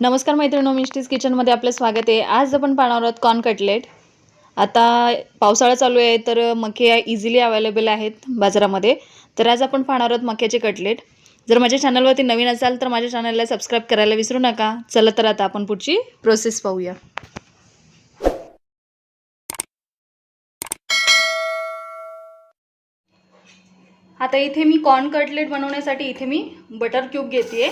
नमस्कार मैत्रिणी मिस्टीज किचनमध्ये आपलं स्वागत आहे. आज आपण पाहणार आहोत कॉर्न कटलेट. आता पावसाळा चालू आहे तर मके इझिली अवेलेबल आहेत बाजारामध्ये. तर आज आपण पाहणार आहोत मक्याचे कटलेट. जर माझ्या चॅनलवरती नवीन असाल तर माझ्या चॅनलला सबस्क्राईब करायला विसरू नका. चला तर आता आपण पुढची प्रोसेस पाहूया. आता इथे मी कॉर्न कटलेट बनवण्यासाठी इथे मी बटर क्यूब घेते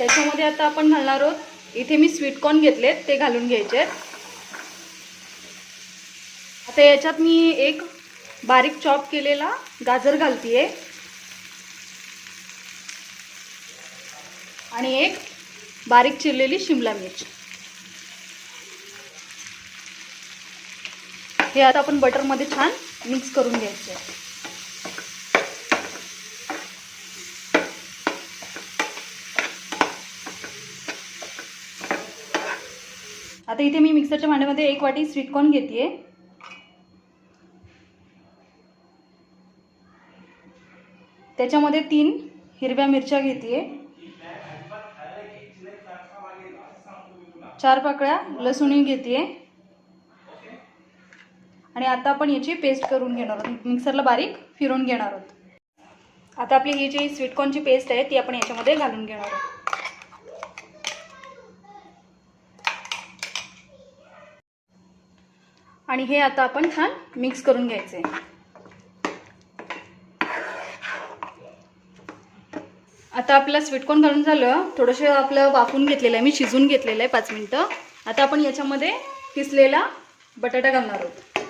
त्याच्यामध्ये आता आपण घालणार आहोत. इथे मी स्वीटकॉर्न घेतलेत ते घालून घ्यायचे. आहेत आता याच्यात मी एक बारीक चॉप केलेला गाजर घालतीये. आणि एक बारीक चिरलेली शिमला मिर्च. हे आता आपण बटरमध्ये छान मिक्स करून घ्यायचे. आता इथे मी मिक्सरच्या भांड्यामध्ये एक वाटी स्वीटकॉर्न घेते त्याच्यामध्ये तीन हिरव्या मिरच्या घेते चार पाकळ्या लसूणी घेते आणि आता आपण याची पेस्ट करून घेणार आहोत. मिक्सरला बारीक फिरून घेणार आहोत. आता आपली ही जी स्वीटकॉर्नची पेस्ट आहे ती आपण याच्यामध्ये घालून घेणार आहोत. आणि हे आता आपण छान मिक्स करून घ्यायचं. आहे आता आपलं स्वीटकॉर्न घालून झालं. थोडंसं आपलं वाफून घेतलेलं आहे. मी शिजून घेतलेलं आहे पाच मिनटं. आता आपण याच्यामध्ये किसलेला बटाटा घालणार आहोत.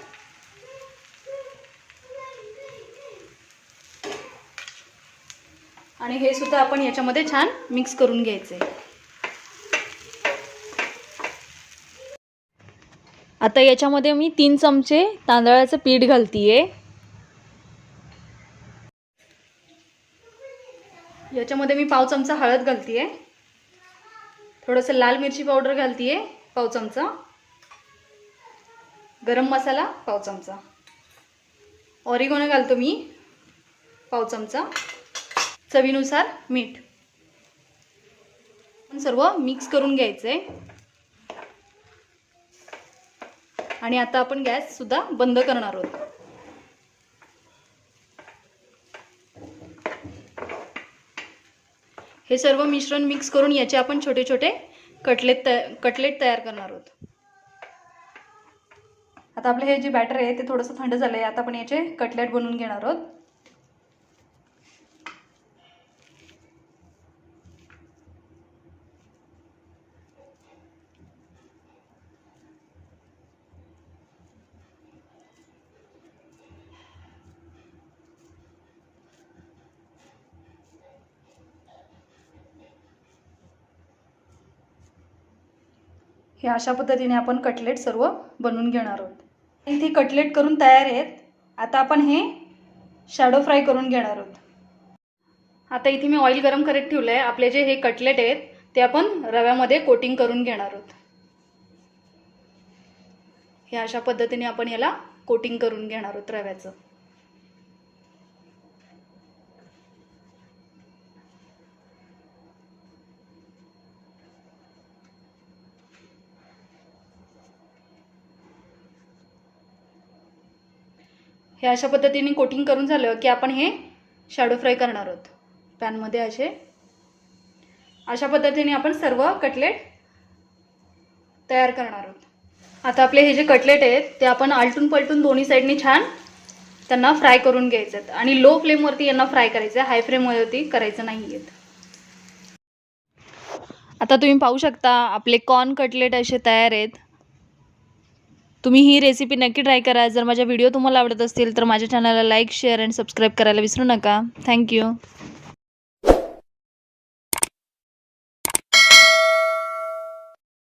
आणि हे सुद्धा आपण याच्यामध्ये छान मिक्स करून घ्यायचे. आता याच्यामध्ये मी तीन चमचे तांदळाचं पीठ घालतीये. याच्यामध्ये मी पाव चमचा हळद घालतीये. थोडंसं लाल मिरची पावडर घालतीये पाव चमचा. गरम मसाला पाव चमचा. ऑरिगोनो घालतो मी पाव चमचा. चवीनुसार मीठ. सर्व मिक्स करून घ्यायचं आहे आणि आता आपण गॅस सुद्धा बंद करणार आहोत. हे सर्व मिश्रण मिक्स करून याचे आपण छोटे छोटे कटलेट तया कटलेट तयार करणार आहोत. आता आपलं हे जे बॅटर आहे ते थोडंसं थंड झालं आहे आता आपण याचे कटलेट बनवून घेणार आहोत. हे अशा पद्धतीने आपण कटलेट सर्व बनवून घेणार आहोत. इथे कटलेट करून तयार आहेत. आता आपण हे शॅडो फ्राय करून घेणार आहोत. आता इथे मी ऑइल गरम करत ठेवलं आहे आपले जे हे कटलेट आहेत ते आपण रव्यामध्ये कोटिंग करून घेणार आहोत. हे अशा पद्धतीने आपण याला कोटिंग करून घेणार आहोत रव्याचं. हे अशा पद्धतीने कोटिंग करून झालं की आपण हे शॅडो फ्राय करणार आहोत. पॅनमध्ये असे. अशा पद्धतीने आपण सर्व कटलेट तयार करणार आहोत. आता आपले हे जे कटलेट आहेत ते आपण आलटून पलटून दोन्ही साईडनी छान त्यांना फ्राय करून घ्यायचे आहेत आणि लो फ्लेमवरती यांना फ्राय करायचं आहे हाय फ्लेमवरती करायचं नाही आहेत आता तुम्ही पाहू शकता आपले कॉर्न कटलेट असे तयार आहेत. तुम्ही ही रेसिपी नक्की ट्राय करा. जर माझ्या व्हिडिओ तुम्हाला आवडत असतील तर माझ्या चॅनलला लाईक शेअर अँड सबस्क्राईब करायला विसरू नका. थँक्यू